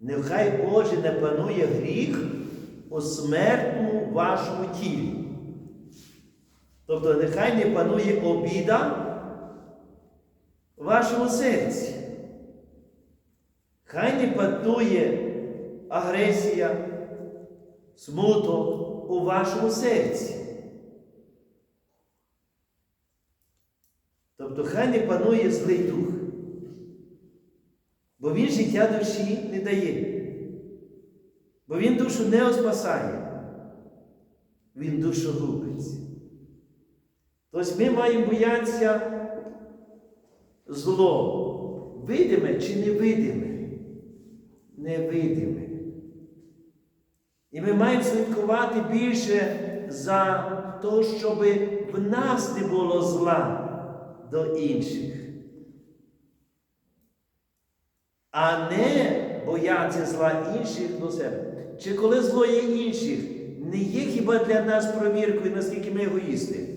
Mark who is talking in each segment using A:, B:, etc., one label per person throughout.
A: Нехай Отже не панує гріх у смертному вашому тілі. Тобто нехай не панує обіда в вашому серці. Хай не панує агресія, смуток у вашому серці. Тобто хай не панує злий дух. Бо він життя душі не дає. Бо він душу не спасає. Він душу губить. Тобто ми маємо боятися зло. Видиме чи невидиме? Невидиме. І ми маємо слідкувати більше за те, щоб в нас не було зла до інших. А не боятися зла інших до себе. Чи коли зло є інших, не є хіба для нас провіркою, наскільки ми егоїсти?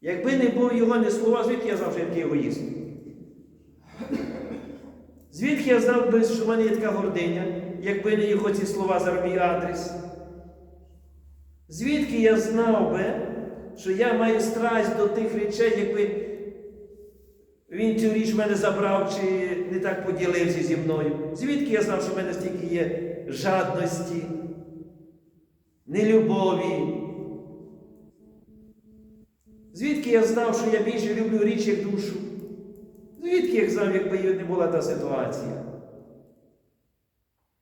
A: Якби не був його не слова, звідки я знав, що я такий егоїст? Звідки я знав би, що в мене є така гординя, якби не його ці слова за мій адрес? Звідки я знав би, що я маю страсть до тих речей, якби він цю річ мене забрав чи не так поділився зі мною? Звідки я знав, що в мене стільки є жадності, нелюбові? Звідки я знав, що я більше люблю річ, як душу? Звідки я знав, якби не була та ситуація?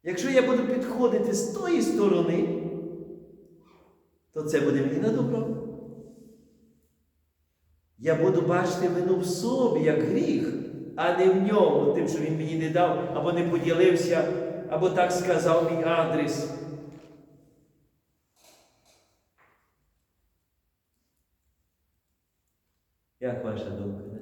A: Якщо я буду підходити з тої сторони, то це буде мені на добро. Я буду бачити вину в собі як гріх, а не в ньому, тим, що він мені не дав, або не поділився, або так сказав мій адрес. Як ваша думка?